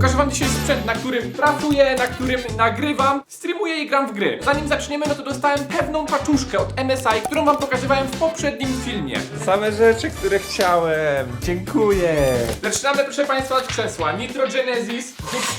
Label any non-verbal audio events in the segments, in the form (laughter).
Pokażę wam dzisiaj sprzęt, na którym pracuję, na którym nagrywam, streamuję i gram w gry. Zanim zaczniemy, no to dostałem pewną paczuszkę od MSI, którą wam pokazywałem w poprzednim filmie. Same rzeczy, które chciałem. Dziękuję. Zaczynamy, proszę Państwa, od krzesła. Nitro Genesis.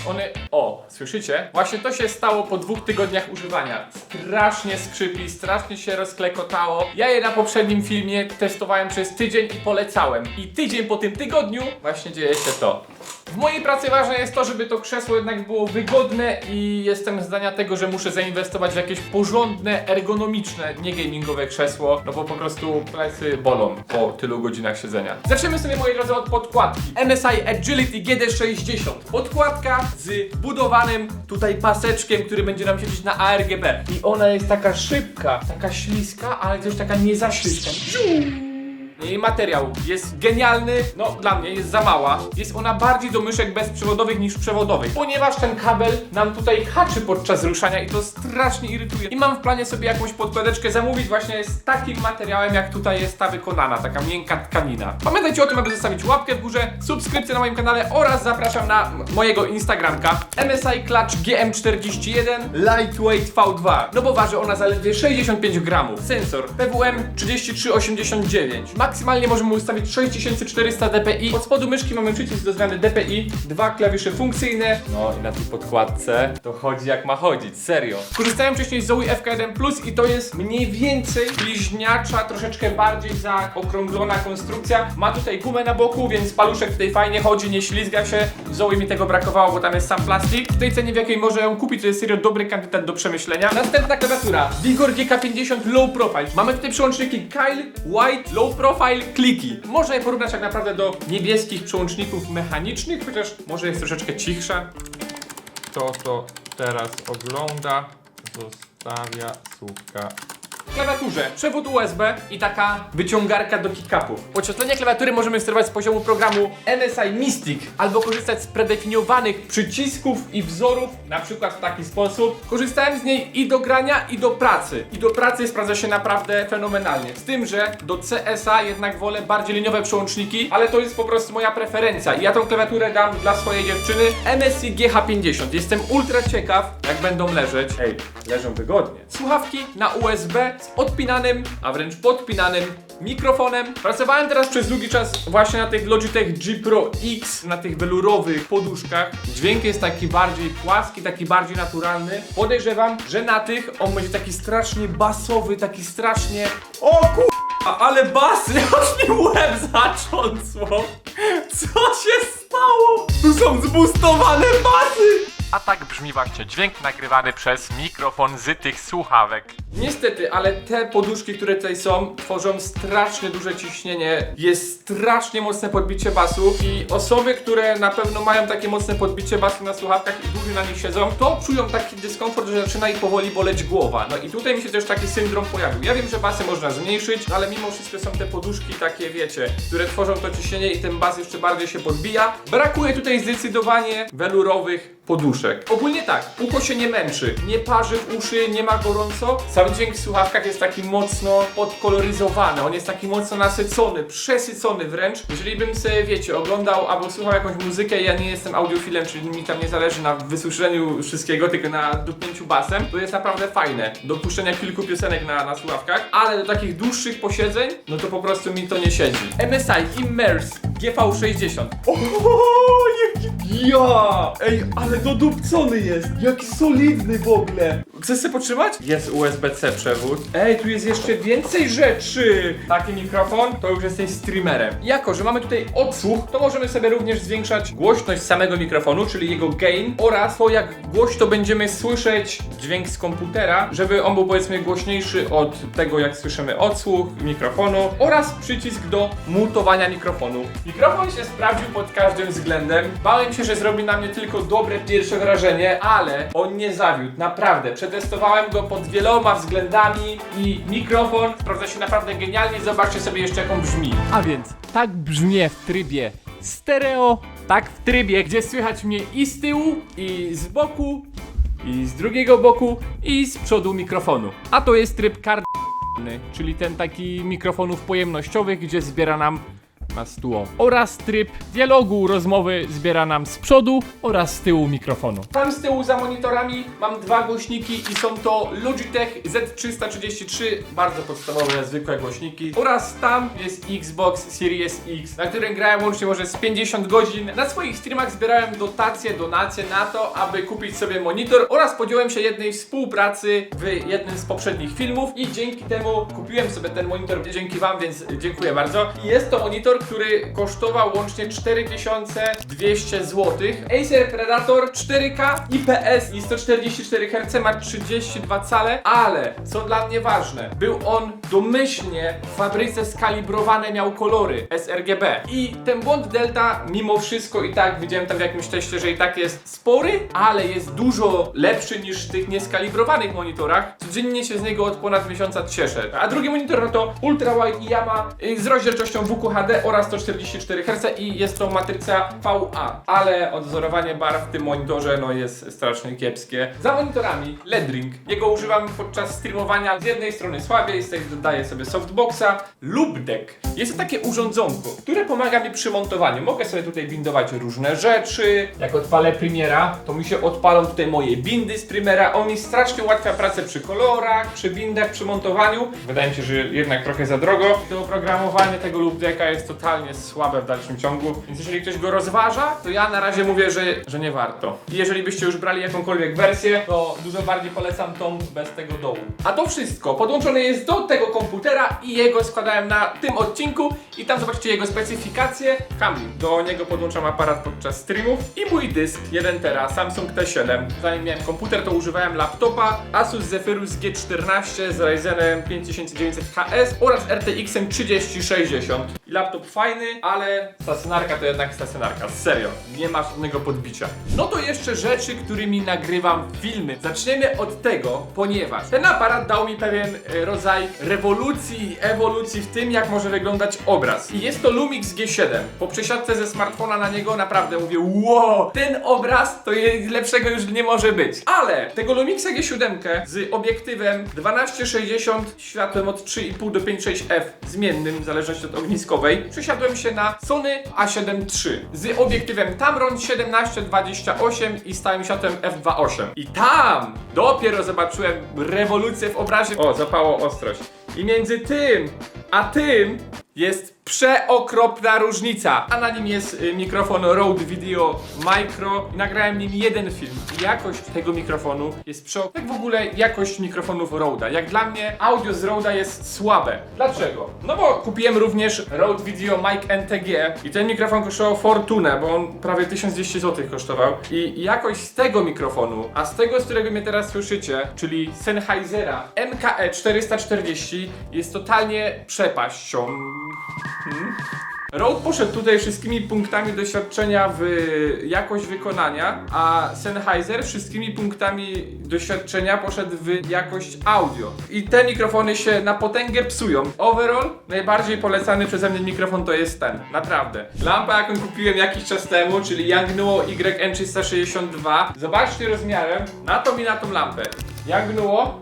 One. O, słyszycie? Właśnie to się stało po dwóch tygodniach używania. Strasznie skrzypi, strasznie się rozklekotało. Ja je na poprzednim filmie testowałem przez tydzień i polecałem. I tydzień po tym tygodniu właśnie dzieje się to. W mojej pracy ważne jest to, żeby to krzesło jednak było wygodne i jestem zdania tego, że muszę zainwestować w jakieś porządne, ergonomiczne, nie gamingowe krzesło, no bo po prostu plecy bolą po tylu godzinach siedzenia. Zaczniemy sobie, moi drodzy, od podkładki. MSI Agility GD60. Podkładka z budowanym tutaj paseczkiem, który będzie nam siedzieć na ARGB. I ona jest taka szybka, taka śliska, ale też taka nie za śliska. Jej materiał jest genialny, no dla mnie jest za mała. Jest ona bardziej do myszek bezprzewodowych niż przewodowych, ponieważ ten kabel nam tutaj haczy podczas ruszania i to strasznie irytuje. I mam w planie sobie jakąś podkładeczkę zamówić właśnie z takim materiałem, jak tutaj jest ta wykonana, taka miękka tkanina. Pamiętajcie o tym, aby zostawić łapkę w górze, subskrypcję na moim kanale oraz zapraszam na mojego Instagramka MSI Clutch GM41 Lightweight V2. No bo waży ona zaledwie 65 gramów. Sensor PWM 3389. Maksymalnie możemy ustawić 6400 dpi. Od spodu myszki mamy przycisk do zmiany dpi, dwa klawisze funkcyjne. No i na tej podkładce to chodzi jak ma chodzić, serio. Korzystałem wcześniej z Zoe FK1 Plus i to jest mniej więcej bliźniacza, troszeczkę bardziej zaokrąglona konstrukcja. Ma tutaj gumę na boku, więc paluszek tutaj fajnie chodzi, nie ślizga się. Zoe mi tego brakowało, bo tam jest sam plastik. W tej cenie, w jakiej może ją kupić, to jest serio dobry kandydat do przemyślenia. Następna klawiatura. Vigor GK50 Low Profile. Mamy tutaj przełączniki Kyle, White, Low Profile, kliki. Można je porównać tak naprawdę do niebieskich przełączników mechanicznych, chociaż może jest troszeczkę cichsza. To teraz ogląda, zostawia słupka klawiaturze przewód USB i taka wyciągarka do kickupów. Podświetlenie klawiatury możemy sterować z poziomu programu MSI Mystic albo korzystać z predefiniowanych przycisków i wzorów, na przykład w taki sposób. Korzystałem z niej i do grania, i do pracy. I do pracy sprawdza się naprawdę fenomenalnie. Z tym, że do CSA jednak wolę bardziej liniowe przełączniki, ale to jest po prostu moja preferencja. I ja tą klawiaturę dam dla swojej dziewczyny MSI GH50. Jestem ultra ciekaw, jak będą leżeć. Ej, leżą wygodnie. Słuchawki na USB z odpinanym, a wręcz podpinanym mikrofonem. Pracowałem teraz przez długi czas właśnie na tych Logitech G Pro X, na tych welurowych poduszkach. Dźwięk jest taki bardziej płaski, taki bardziej naturalny. Podejrzewam, że na tych on będzie taki strasznie basowy, taki strasznie... O kur... Ale basy, (laughs) aż mi łeb zacząsło. Co się stało? Tu są zbustowane basy! A tak brzmi właśnie dźwięk nagrywany przez mikrofon z tych słuchawek. Niestety, ale te poduszki, które tutaj są, tworzą strasznie duże ciśnienie. Jest strasznie mocne podbicie basu i osoby, które na pewno mają takie mocne podbicie basu na słuchawkach i dłużej na nich siedzą, to czują taki dyskomfort, że zaczyna ich powoli boleć głowa. No i tutaj mi się też taki syndrom pojawił. Ja wiem, że basy można zmniejszyć, ale mimo wszystko są te poduszki takie, wiecie, które tworzą to ciśnienie i ten bas jeszcze bardziej się podbija. Brakuje tutaj zdecydowanie welurowych poduszek. Ogólnie tak, ucho się nie męczy, nie parzy w uszy, nie ma gorąco. Sam dźwięk w słuchawkach jest taki mocno podkoloryzowany, on jest taki mocno nasycony, przesycony wręcz. Jeżeli bym sobie, wiecie, oglądał albo słuchał jakąś muzykę, ja nie jestem audiofilem, czyli mi tam nie zależy na wysłyszeniu wszystkiego, tylko na dupnięciu basem, to jest naprawdę fajne. Do puszczenia kilku piosenek na, na słuchawkach, ale do takich dłuższych posiedzeń, no to po prostu mi to nie siedzi. MSI Immerse GV60. O, jaki ja! Ej, ale dodupcony jest! Jaki solidny w ogóle! Chcesz sobie potrzymać? Jest USB-C przewód. Ej, tu jest jeszcze więcej rzeczy! Taki mikrofon, to już jesteś streamerem. Jako, że mamy tutaj odsłuch, to możemy sobie również zwiększać głośność samego mikrofonu, czyli jego gain oraz to, jak głośno będziemy słyszeć dźwięk z komputera, żeby on był powiedzmy głośniejszy od tego, jak słyszymy odsłuch mikrofonu oraz przycisk do mutowania mikrofonu. Mikrofon się sprawdził pod każdym względem. Bałem się, że zrobi na mnie tylko dobre pierwsze wrażenie, ale on nie zawiódł, naprawdę. Przetestowałem go pod wieloma względami i mikrofon sprawdza się naprawdę genialnie. Zobaczcie sobie jeszcze, jak on brzmi. A więc tak brzmi w trybie stereo, tak w trybie, gdzie słychać mnie i z tyłu, i z boku, i z drugiego boku, i z przodu mikrofonu. A to jest tryb kard czyli ten taki mikrofonów pojemnościowych, gdzie zbiera nam nas tu o. Oraz tryb dialogu, rozmowy zbiera nam z przodu oraz z tyłu mikrofonu. Tam z tyłu za monitorami mam dwa głośniki i są to Logitech Z333, bardzo podstawowe, zwykłe głośniki. Oraz tam jest Xbox Series X, na którym grałem łącznie może z 50 godzin. Na swoich streamach zbierałem dotacje, donacje na to, aby kupić sobie monitor oraz podjąłem się jednej współpracy w jednym z poprzednich filmów i dzięki temu kupiłem sobie ten monitor dzięki wam, więc dziękuję bardzo. I jest to monitor, który kosztował łącznie 4200 zł. Acer Predator 4K IPS i 144 Hz ma 32 cale, ale co dla mnie ważne, był on domyślnie w fabryce skalibrowany, miał kolory sRGB. I ten błąd Delta mimo wszystko i tak widziałem tam w jakimś teście, że i tak jest spory, ale jest dużo lepszy niż w tych nieskalibrowanych monitorach. Codziennie się z niego od ponad miesiąca cieszę. A drugi monitor no to Ultra Wide Yama y, z rozdzielczością WQHD oraz 144 Hz i jest to matryca VA. Ale odzorowanie barw w tym monitorze no jest strasznie kiepskie. Za monitorami LED Ring. Jego używam podczas streamowania z jednej strony słabiej, z tej dodaję sobie softboxa lub deck. Jest to takie urządzonko, które pomaga mi przy montowaniu. Mogę sobie tutaj bindować różne rzeczy. Jak odpalę Premiera, to mi się odpalą tutaj moje bindy z Premiera. On mi strasznie ułatwia pracę przy kolorach, przy bindach, przy montowaniu. Wydaje mi się, że jednak trochę za drogo. To oprogramowanie tego lub decka jest totalnie słabe w dalszym ciągu. Więc jeżeli ktoś go rozważa, to ja na razie mówię, że, że nie warto. I jeżeli byście już brali jakąkolwiek wersję, to dużo bardziej polecam tą bez tego dołu. A to wszystko podłączone jest do tego komputera i jego składałem na tym odcinku i tam zobaczcie jego specyfikacje. Kamil, do niego podłączam aparat podczas streamów i mój dysk 1 tera Samsung T7. Zanim miałem komputer, to używałem laptopa Asus Zephyrus G14 z Ryzenem 5900KS oraz RTX 3060. I laptop fajny, ale stacjonarka to jednak stacjonarka. Serio, nie ma żadnego podbicia. No to jeszcze rzeczy, którymi nagrywam filmy. Zaczniemy od tego, ponieważ ten aparat dał mi pewien e, rodzaj rewolucji, ewolucji w tym, jak może wyglądać obraz. I jest to Lumix G7. Po przesiadce ze smartfona na niego naprawdę mówię, wow, ten obraz to jest lepszego już nie może być. Ale tego Lumixa G7 z obiektywem 1260 światłem od 3,5 do 5,6 f zmiennym w zależności od ogniskowej przesiadłem się na Sony A7 III z obiektywem Tamron 1728 i stałym światłem f2.8. I tam dopiero zobaczyłem rewolucję w obrazie. O, zapało ostrość. I między tym a tym jest przeokropna różnica. A na nim jest y, mikrofon Rode Video Micro. I nagrałem nim jeden film. I jakość tego mikrofonu jest przeokropna. Jak w ogóle jakość mikrofonów Rode'a? Jak dla mnie audio z Rode'a jest słabe. Dlaczego? No bo kupiłem również Rode Video Mic NTG i ten mikrofon kosztował fortunę, bo on prawie 1200 zł kosztował. I jakość z tego mikrofonu, a z tego, z którego mnie teraz słyszycie, czyli Sennheisera MKE 440 jest totalnie przepaścią. Rode poszedł tutaj wszystkimi punktami doświadczenia w jakość wykonania, a Sennheiser wszystkimi punktami doświadczenia poszedł w jakość audio. I te mikrofony się na potęgę psują. Overall, najbardziej polecany przeze mnie mikrofon to jest ten. Naprawdę. Lampa, jaką kupiłem jakiś czas temu, czyli Yangnuo YN362. Zobaczcie rozmiarem na tą i na tą lampę. Yangnuo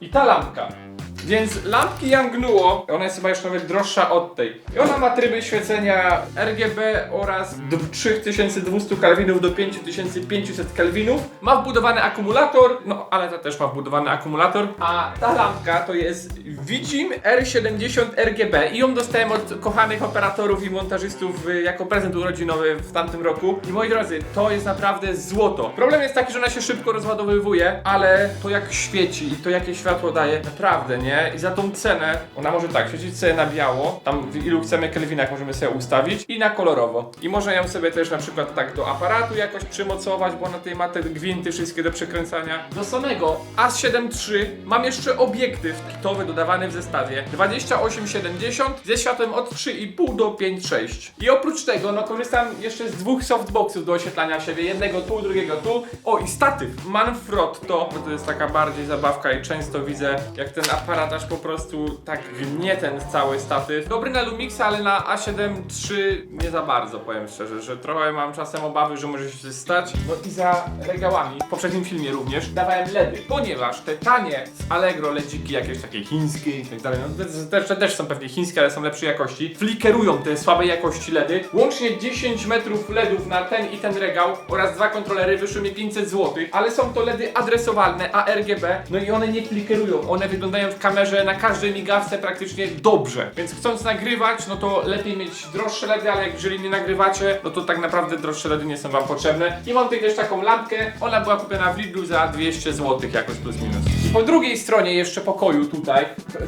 i ta lampka. Więc lampki Yangnuo, ona jest chyba już nawet droższa od tej. I ona ma tryby świecenia RGB oraz do 3200 kelwinów do 5500 kelwinów. Ma wbudowany akumulator, no ale ta też ma wbudowany akumulator. A ta lampka to jest Vigim R70 RGB i ją dostałem od kochanych operatorów i montażystów y, jako prezent urodzinowy w tamtym roku. I moi drodzy, to jest naprawdę złoto. Problem jest taki, że ona się szybko rozładowywuje, ale to jak świeci i to jakie światło daje, naprawdę, nie? I za tą cenę, ona może tak, świecić sobie na biało, tam w ilu chcemy kelwinach możemy sobie ustawić i na kolorowo. I można ją sobie też na przykład tak do aparatu jakoś przymocować, bo na tej ma te gwinty wszystkie do przekręcania. Do samego A7 III mam jeszcze obiektyw kitowy dodawany w zestawie 2870 ze światłem od 3,5 do 5,6. I oprócz tego, no korzystam jeszcze z dwóch softboxów do oświetlania siebie, jednego tu, drugiego tu. O i statyw Manfrotto, bo to jest taka bardziej zabawka i często widzę jak ten aparat aż po prostu tak gnie ten cały statyw. Dobry na Lumixa, ale na A7 III nie za bardzo, powiem szczerze, że trochę mam czasem obawy, że może się stać. No i za regałami, w poprzednim filmie również, dawałem LEDy, ponieważ te tanie z Allegro ledziki jakieś takie chińskie i tak dalej, no te- też, też są pewnie chińskie, ale są lepszej jakości, flikerują te słabej jakości LEDy. Łącznie 10 metrów LEDów na ten i ten regał oraz dwa kontrolery wyszły mi 500 zł, ale są to LEDy adresowalne, ARGB, no i one nie flikerują, one wyglądają w kamerze na każdej migawce praktycznie dobrze, więc chcąc nagrywać, no to lepiej mieć droższe LEDy, ale jeżeli nie nagrywacie, no to tak naprawdę droższe LEDy nie są wam potrzebne. I mam tutaj też taką lampkę, ona była kupiona w Lidlu za 200 zł jakoś plus minus. I po drugiej stronie jeszcze pokoju tutaj,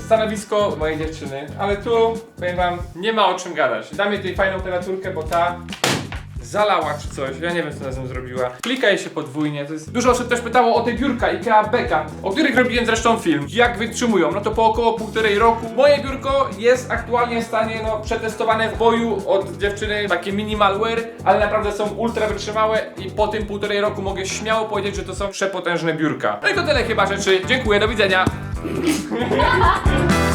stanowisko mojej dziewczyny, ale tu, powiem wam, nie ma o czym gadać. Damy tej fajną klawiaturkę, bo ta zalała czy coś, ja nie wiem co ona zrobiła. Klika się podwójnie, to jest... Dużo osób też pytało o te biurka IKEA Beka, o których robiłem zresztą film. Jak wytrzymują? No to po około półtorej roku. Moje biurko jest aktualnie w stanie, no, przetestowane w boju od dziewczyny, takie minimalware, ale naprawdę są ultra wytrzymałe i po tym półtorej roku mogę śmiało powiedzieć, że to są przepotężne biurka. No i to tyle chyba rzeczy. Dziękuję, do widzenia. (laughs)